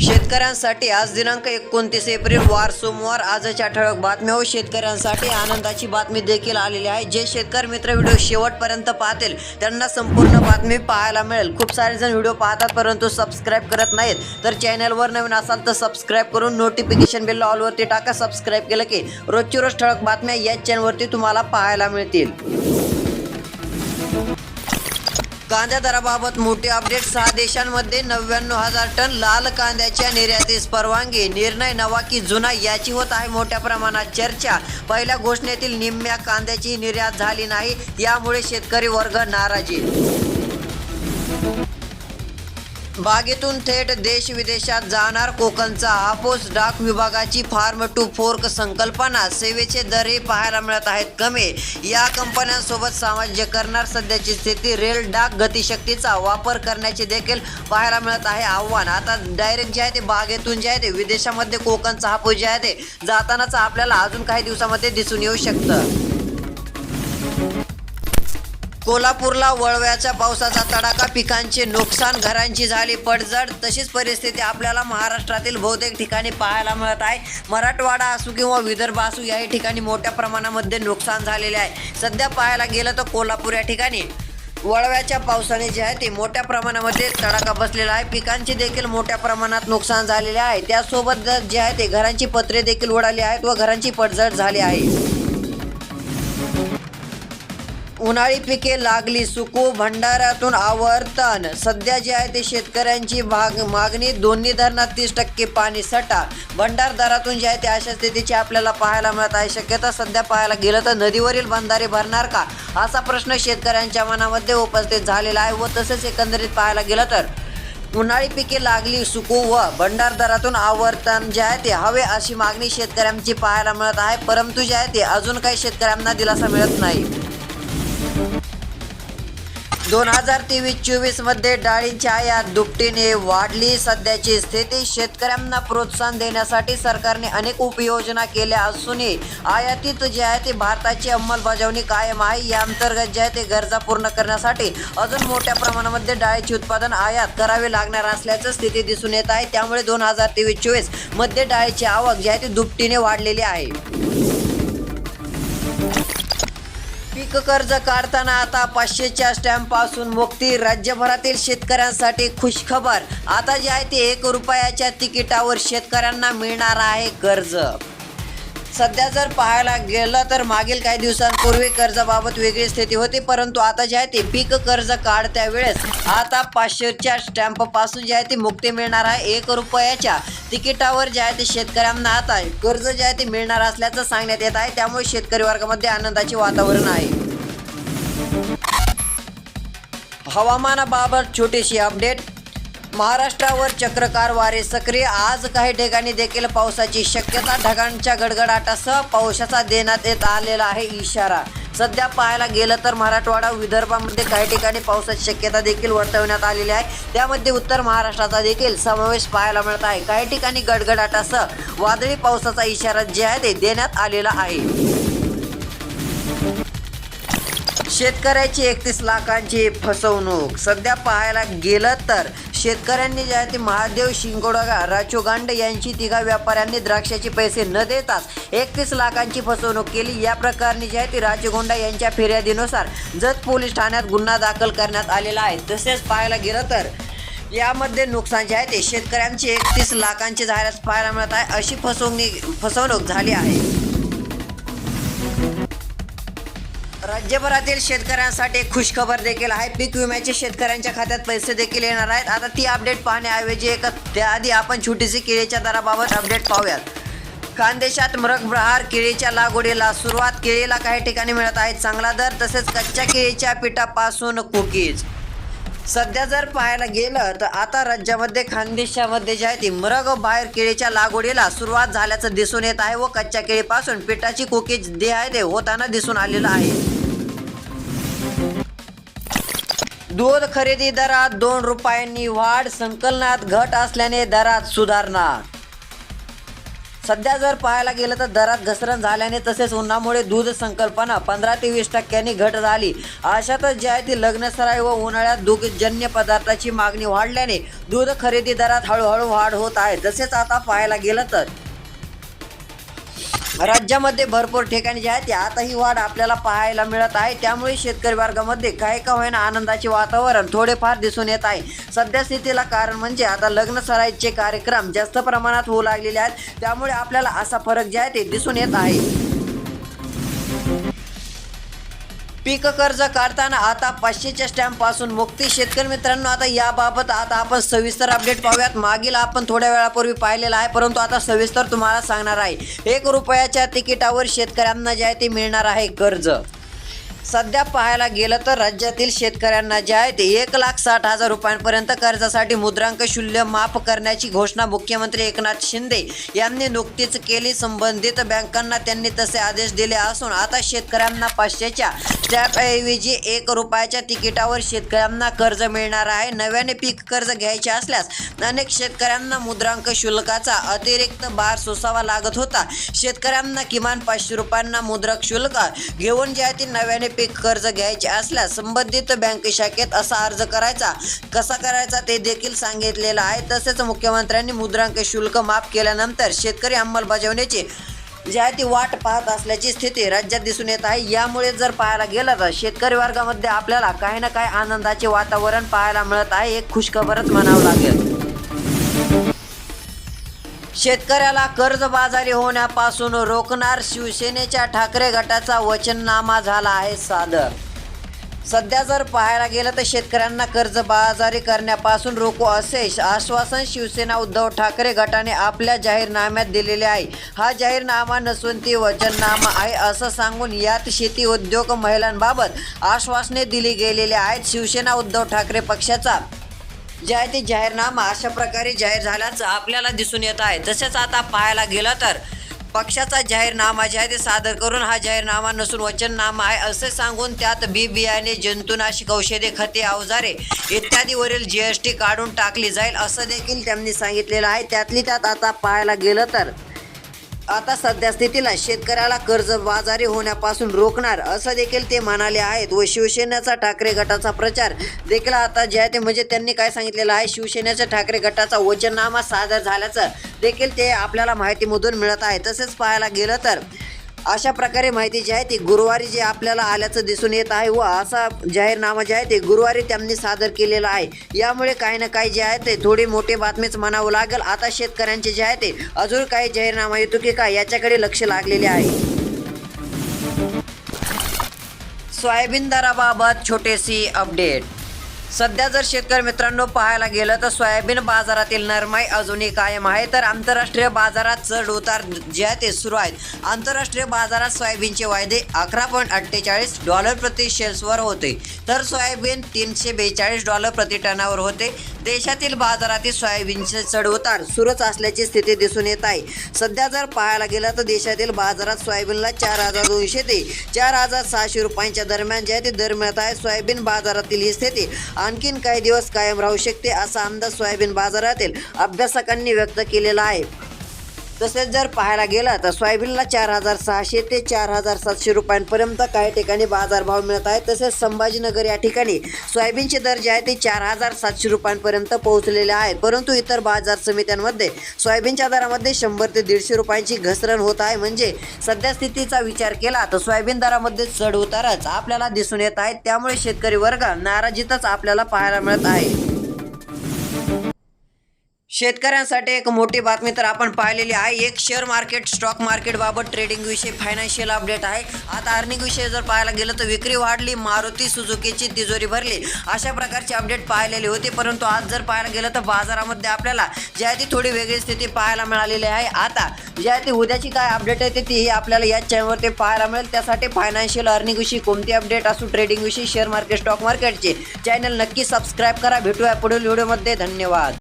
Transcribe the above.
शेतकऱ्यांसाठी आज दिनांक एकोणतीस एप्रिल वार सोमवार. आजच्या ठळक बातम्या व शेतकऱ्यांसाठी आनंदाची बातमी देखील आलेली आहे. जे शेतकरी मित्र व्हिडिओ शेवटपर्यंत पाहतील त्यांना संपूर्ण बातमी पाहायला मिळेल. खूप सारे जण व्हिडिओ पाहतात परंतु सबस्क्राईब करत नाहीत. तर चॅनलवर नवीन असाल तर सबस्क्राईब करून नोटिफिकेशन बिल ऑलवरती टाका. सबस्क्राईब केलं की रोजची रोज ठळक बातम्या याच चॅनलवरती तुम्हाला पाहायला मिळतील. कांद्या दराबाबत मोठे अपडेट. सहा देशांमध्ये नव्याण्णव हजार टन लाल कांद्याच्या निर्यातीस परवानगी. निर्णय नवा की जुना याची होत आहे मोठ्या प्रमाणात चर्चा. पहिल्या घोषणेतील निम्म्या कांद्याची निर्यात झाली नाही यामुळे शेतकरी वर्ग नाराजी. बागेतून थेट देश विदेशात जाणार कोकणचा हापूस डाक विभागाची फार्म टू फोर्क संकल्पना सेवेचे दरही पाहायला मिळत आहेत कमी. या कंपन्यांसोबत सामाज्य करणार सध्याची स्थिती रेल डाक गतिशक्तीचा वापर करण्याचे देखील पाहायला मिळत आहे आव्हान. आता डायरेक्ट जे आहे ते बागेतून जे आहे ते विदेशामध्ये कोकणचा हापूस जे आहे ते जातानाच आपल्याला अजून काही दिवसामध्ये दिसून येऊ शकतं. कोल्हापूरला वळव्याच्या पावसाचा तडाखा पिकांचे नुकसान घरांची झाली पडझड तशीच परिस्थिती आपल्याला महाराष्ट्रातील बहुतेक ठिकाणी पाहायला मिळत आहे. मराठवाडा असू किंवा विदर्भ असू याही ठिकाणी मोठ्या प्रमाणामध्ये नुकसान झालेले आहे. सध्या पाहायला गेलं तर कोल्हापूर या ठिकाणी वळव्याच्या पावसाने जे आहे ते मोठ्या प्रमाणामध्ये तडाखा बसलेला आहे. पिकांचे देखील मोठ्या प्रमाणात नुकसान झालेले आहे. त्यासोबत जे आहे ते घरांची पत्रे देखील उडाली आहेत व घरांची पडझड झाली आहे. उन्हाळी पिके लागली सुकू भंडाऱ्यातून आवर्तन. सध्या जे आहे ते शेतकऱ्यांची भाग मागणी दोन्ही धरणात तीस टक्के पाणी सटा. भंडारदारातून जे आहे ते अशा स्थितीची आपल्याला पाहायला मिळत आहे. शक्यता सध्या पाहायला गेलं तर नदीवरील बंधारे भरणार का? असा प्रश्न शेतकऱ्यांच्या मनामध्ये उपस्थित झालेला आहे व तसेच एकंदरीत पाहायला गेलं तर उन्हाळी पिके लागली सुकू व भंडारदारातून आवर्तन जे आहे ते हवे अशी मागणी शेतकऱ्यांची पाहायला मिळत आहे. परंतु जे आहे ते अजून काही शेतकऱ्यांना दिलासा मिळत नाही. दोन हजार तेवीस चोवीसमध्ये डाळींची आयात दुपटीने वाढली. सध्याची स्थिती शेतकऱ्यांना प्रोत्साहन देण्यासाठी सरकारने अनेक उपयोजना केल्या असूनही आयातीत जे आहे ते भारताची अंमलबजावणी कायम आहे. या अंतर्गत जे आहे ते गरजा पूर्ण करण्यासाठी अजून मोठ्या प्रमाणामध्ये डाळीचे उत्पादन आयात करावे लागणार असल्याचं स्थिती दिसून येत आहे. त्यामुळे दोन हजार तेवीस चोवीसमध्ये डाळीची आवक जी आहे ती दुपटीने वाढलेली आहे. पीक कर्ज काढताना आता पाचशेच्या स्टॅम्पपासून मुक्ती राज्यभरातील शेतकऱ्यांसाठी खुशखबर. आता जे आहे ते एक रुपयाच्या तिकिटावर शेतकऱ्यांना मिळणार आहे कर्ज. सध्या जर पाहायला गेलं तर मागील काही दिवसांपूर्वी कर्जाबाबत वेगळी स्थिती होती परंतु आता जे आहे ते पीक कर्ज काढत्या वेळेस आता पाचशेच्या स्टॅम्पपासून जे आहे ती मुक्ती मिळणार आहे. एक रुपयाच्या तिकिटावर जे आहे ते शेतकऱ्यांना आता कर्ज जे आहे ते मिळणार असल्याचं सांगण्यात येत आहे. त्यामुळे शेतकरी वर्गामध्ये आनंदाचे वातावरण आहे. हवामानाबाबत छोटीशी अपडेट महाराष्ट्रावर चक्रकार वारे सक्रिय. आज काही ठिकाणी देखील पावसाची शक्यता. ढगांच्या गडगडाटासह पावसाचा देण्यात येत आलेला आहे इशारा. सध्या पाहायला गेलं तर मराठवाडा विदर्भामध्ये काही ठिकाणी पावसाची शक्यता देखील वर्तवण्यात आलेली आहे. त्यामध्ये उत्तर महाराष्ट्राचा देखील समावेश पाहायला मिळत आहे. काही ठिकाणी गडगडाटासह वादळी पावसाचा इशारा जे आहे ते देण्यात आलेला आहे. शेतकऱ्याची एकतीस लाखांची फसवणूक. सध्या पाहायला गेलं तर शेतकऱ्यांनी जे आहे ते महादेव शिंगोडगा राजू गांड यांची तिघा व्यापाऱ्यांनी द्राक्षाचे पैसे न देताच एकतीस लाखांची फसवणूक केली. या प्रकरणी जे आहे ते राजगोंडा यांच्या फिर्यादीनुसार जत पोलीस ठाण्यात गुन्हा दाखल करण्यात आलेला आहे. तसेच पाहायला गेलं तर यामध्ये नुकसान जे आहे ते शेतकऱ्यांचे एकतीस लाखांची जाहिरात पाहायला मिळत आहे. अशी फसवणूक फसवणूक झाली आहे. राज्यभरातील शेतकऱ्यांसाठी खुशखबर देखील आहे. पीक विम्याचे शेतकऱ्यांच्या खात्यात पैसे देखील येणार आहेत. आता ती अपडेट पाहण्याऐवजी एक त्याआधी आपण छोटीशी केळीच्या दराबाबत अपडेट पाहूयात. खानदेशात मृगप्रहार केळीच्या लागवडीला सुरुवात. केळीला काही ठिकाणी मिळत आहे चांगला दर तसेच कच्च्या केळीच्या पिठापासून कुकीज. सध्या जर पाहायला गेलं तर आता राज्यामध्ये खानदेशामध्ये जे आहे ती मृग बाहेर केळीच्या लागवडीला सुरुवात झाल्याचं दिसून येत आहे व कच्च्या केळीपासून पिठाची कुकीज जे आहे ते होताना दिसून आलेलं आहे. दूध खरेदी दरात दोन रुपयांनी वाढ संकलनात घट असल्याने दरात सुधारणा सध्या जर पाहायला गेलं तर दरात घसरण झाल्याने तसेच उन्हामुळे दूध संकल्पना पंधरा ते वीस टक्क्यांनी घट झाली. अशातच जे आहे ती लग्नसराई व उन्हाळ्यात दुग्धजन्य पदार्थाची मागणी वाढल्याने दूध खरेदी दरात हळूहळू वाढ होत आहे. तसेच आता पाहायला गेलं तर राज्यामध्ये भरपूर ठिकाणी जे आहे ते आता ही वाढ आपल्याला पाहायला मिळत आहे. त्यामुळे शेतकरी वर्गामध्ये काही का होईना आनंदाचे वातावरण थोडेफार दिसून येत आहे. सध्या स्थितीला कारण म्हणजे आता लग्न सराईचे कार्यक्रम जास्त प्रमाणात होऊ लागलेले आहेत. त्यामुळे आपल्याला असा फरक जे आहे ते दिसून येत आहे. पीक कर्ज काढताना आता पाचशेच्या स्टॅम्पपासून मुक्ती. शेतकरी मित्रांनो आता याबाबत आता आपण सविस्तर अपडेट पाहूयात. मागील आपण थोड्या वेळापूर्वी पाहिलेला आहे परंतु आता सविस्तर तुम्हाला सांगणार आहे. एक रुपयाच्या तिकिटावर शेतकऱ्यांना जे आहे ते मिळणार आहे कर्ज. सध्या पाहायला गेलं तर राज्यातील शेतकऱ्यांना जे आहे ते एक लाख साठ हजार रुपयांपर्यंत कर्जासाठी मुद्रांक शुल्क माफ करण्याची घोषणा मुख्यमंत्री एकनाथ शिंदे यांनी नुकतीच केली. संबंधित बँकांना त्यांनी तसे आदेश दिले असून आता शेतकऱ्यांना पाचशेच्या त्याऐवजी एक रुपयाच्या तिकिटावर शेतकऱ्यांना कर्ज मिळणार आहे. नव्याने पीक कर्ज घ्यायचे असल्यास अनेक शेतकऱ्यांना मुद्रांक शुल्काचा अतिरिक्त भार सोसावा लागत होता. शेतकऱ्यांना किमान पाचशे रुपयांना मुद्रक शुल्क घेऊन जे आहे ते नव्याने पीक कर्ज घ्यायचे असल्यास संबंधित बँक शाखेत असा अर्ज करायचा. कसा करायचा ते देखील सांगितलेलं आहे. तसेच मुख्यमंत्र्यांनी मुद्रांक शुल्क माफ केल्यानंतर शेतकरी अंमलबजावण्याची जी आहे ती वाट पाहत असल्याची स्थिती राज्यात दिसून येत आहे. यामुळे जर पाहायला गेलं तर शेतकरी वर्गामध्ये आपल्याला काही ना काही आनंदाचे वातावरण पाहायला मिळत आहे. एक खुशखबरच म्हणावं लागेल. शेतकऱ्याला कर्जबाजारी होण्यापासून रोखणार शिवसेनेच्या ठाकरे गटाचा वचननामा झाला आहे सादर. सध्या जर पाहायला गेलं तर शेतकऱ्यांना कर्जबाजारी करण्यापासून रोखू असे आश्वासन शिवसेना उद्धव ठाकरे गटाने आपल्या जाहीरनाम्यात दिलेले आहे. हा जाहीरनामा नसून ती वचननामा आहे असं सांगून यात शेती उद्योग महिलांबाबत आश्वासने दिली गेलेली आहेत शिवसेना उद्धव ठाकरे पक्षाचा. जे आहे ते जाहीरनामा अशा प्रकारे जाहीर झाल्याचं आपल्याला दिसून येत आहे. तसेच आता पाहायला गेलं तर पक्षाचा जाहीरनामा जे आहे ते सादर करून हा जाहीरनामा नसून वचननामा आहे असे सांगून त्यात बी बियाणे जंतुनाशक औषधे खते अवजारे इत्यादीवरील जी एस टी काढून टाकली जाईल असं देखील त्यांनी सांगितलेलं आहे. त्यातली त्यात आता पाहायला गेलं तर आता सध्या स्थितीला शेतकऱ्याला कर्जबाजारी होण्यापासून रोखणार असं देखील ते म्हणाले आहेत. व शिवसेनेचा ठाकरे गटाचा प्रचार देखील आता जे आहे ते म्हणजे त्यांनी काय सांगितलेलं आहे? शिवसेनेच्या ठाकरे गटाचा वचननामा सादर झाल्याचं देखील ते आपल्याला माहितीमधून मिळत आहे. तसेच पाहायला गेलं तर अशा प्रकारे माहिती जी आहे ती गुरुवारी जे आपल्याला आल्याचं दिसून येत आहे व असा जाहीरनामा जे आहे ते गुरुवारी त्यांनी सादर केलेला आहे. यामुळे काही ना काही जे आहे ते थोडी मोठी बातमीच म्हणावं लागेल. आता शेतकऱ्यांचे जे आहे ते अजून काही जाहीरनामा येतो की काय याच्याकडे लक्ष लागलेले आहे. सोयाबीन दराबाबत छोटेसी अपडेट. सध्या जर शेतकरी मित्रांनो पाहायला गेलं तर सोयाबीन बाजारातील नरमाई अजूनही कायम आहे तर आंतरराष्ट्रीय बाजारात चढ उतार जे आहे ते सुरू आहेत. आंतरराष्ट्रीय बाजारात सोयाबीनचे वायदे अकरा पॉईंट अठ्ठेचाळीस डॉलर प्रति शेल्सवर होते. तर सोयाबीन तीनशे बेचाळीस डॉलर प्रति टनावर होते. देशातील बाजारातील सोयाबीनचे चढ उतार सुरूच असल्याची स्थिती दिसून येत आहे. सध्या जर पाहायला गेलं तर देशातील बाजारात सोयाबीनला चार हजार दोनशे ते चार हजार सहाशे रुपयांच्या दरम्यान जे आहे ते दर मिळत आहे. सोयाबीन बाजारातील ही स्थिती आणखीन काही दिवस कायम राहू शकते असा अंदाज सोयाबीन बाजारातील अभ्यासकांनी व्यक्त केलेला आहे. तसेच जर पाहायला गेला तर सोयाबीनला चार हजार सहाशे ते चार हजार सातशे रुपयांपर्यंत काही ठिकाणी बाजारभाव मिळत आहे तसेच संभाजीनगर या ठिकाणी सोयाबीनचे दर जे आहे ते चार हजार सातशे रुपयांपर्यंत पोहोचलेले आहेत. परंतु इतर बाजार समित्यांमध्ये सोयाबीनच्या दरामध्ये शंभर ते दीडशे रुपयांची घसरण होत आहे. म्हणजे सध्या स्थितीचा विचार केला तर सोयाबीन दरामध्ये चढ उतारच आपल्याला दिसून येत आहेत त्यामुळे शेतकरी वर्ग नाराजीतच आपल्याला पाहायला मिळत आहे. शेतकऱ्यांसाठी एक मोठी बातमी तर आपण पाहिलेली आहे. एक शेअर मार्केट स्टॉक मार्केट बाबत ट्रेडिंग फायनान्शियल अपडेट आहे. आता अर्निंगविषयी जर पाहायला गेलं तर विक्री वाढली मारुती सुझुकीची तिजोरी भरली. अशा प्रकारची अपडेट पाहिलेली होती. परंतु आज जर पाहायला गेलं तर बाजारामध्ये आपल्याला जी आहे ती थोडी वेगळी स्थिती पाहायला मिळालेली आहे. आता जी आहे ती उद्याची काय अपडेट आहे ती आपल्याला या चॅनलवरती पाहायला मिळेल. त्यासाठी फायनान्शियल अर्निंग विषयी कोणती अपडेट असू ट्रेडिंग विषयी शेअर मार्केट स्टॉक मार्केटचे चॅनल नक्की सबस्क्राईब करा. भेटूया पुढील व्हिडिओमध्ये धन्यवाद.